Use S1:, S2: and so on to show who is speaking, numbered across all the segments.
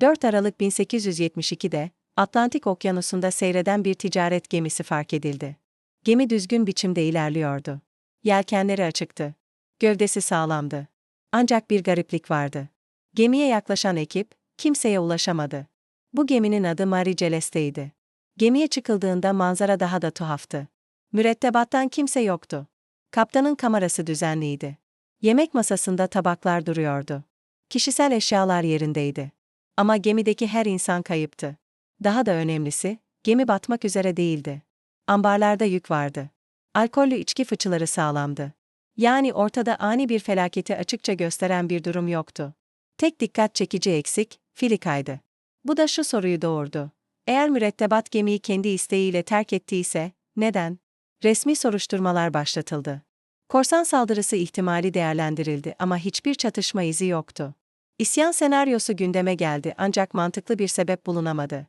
S1: 4 Aralık 1872'de Atlantik Okyanusu'nda seyreden bir ticaret gemisi fark edildi. Gemi düzgün biçimde ilerliyordu. Yelkenleri açıktı. Gövdesi sağlamdı. Ancak bir gariplik vardı. Gemiye yaklaşan ekip kimseye ulaşamadı. Bu geminin adı Marie Celeste'ydi. Gemiye çıkıldığında manzara daha da tuhaftı. Mürettebattan kimse yoktu. Kaptanın kamerası düzenliydi. Yemek masasında tabaklar duruyordu. Kişisel eşyalar yerindeydi. Ama gemideki her insan kayıptı. Daha da önemlisi, gemi batmak üzere değildi. Ambarlarda yük vardı. Alkollü içki fıçıları sağlamdı. Yani ortada ani bir felaketi açıkça gösteren bir durum yoktu. Tek dikkat çekici eksik, filikaydı. Bu da şu soruyu doğurdu. Eğer mürettebat gemiyi kendi isteğiyle terk ettiyse, neden? Resmi soruşturmalar başlatıldı. Korsan saldırısı ihtimali değerlendirildi ama hiçbir çatışma izi yoktu. İsyan senaryosu gündeme geldi ancak mantıklı bir sebep bulunamadı.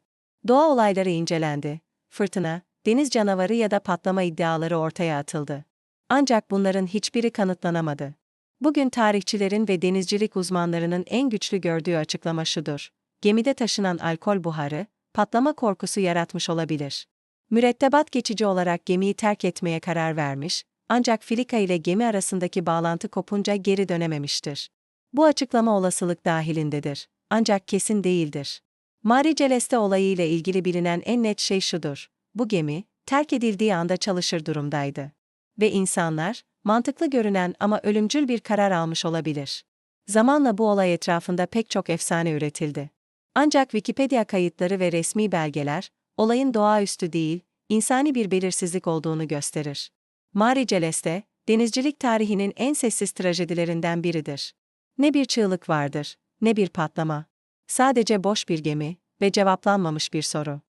S1: Doğa olayları incelendi. Fırtına, deniz canavarı ya da patlama iddiaları ortaya atıldı. Ancak bunların hiçbiri kanıtlanamadı. Bugün tarihçilerin ve denizcilik uzmanlarının en güçlü gördüğü açıklama şudur. Gemide taşınan alkol buharı, patlama korkusu yaratmış olabilir. Mürettebat geçici olarak gemiyi terk etmeye karar vermiş, ancak Filika ile gemi arasındaki bağlantı kopunca geri dönememiştir. Bu açıklama olasılık dahilindedir, ancak kesin değildir. Mari Celeste olayı ile ilgili bilinen en net şey şudur. Bu gemi, terk edildiği anda çalışır durumdaydı. Ve insanlar, mantıklı görünen ama ölümcül bir karar almış olabilir. Zamanla bu olay etrafında pek çok efsane üretildi. Ancak Wikipedia kayıtları ve resmi belgeler, olayın doğaüstü değil, insani bir belirsizlik olduğunu gösterir. Mari Celeste, denizcilik tarihinin en sessiz trajedilerinden biridir. Ne bir çığlık vardır, ne bir patlama. Sadece boş bir gemi ve cevaplanmamış bir soru.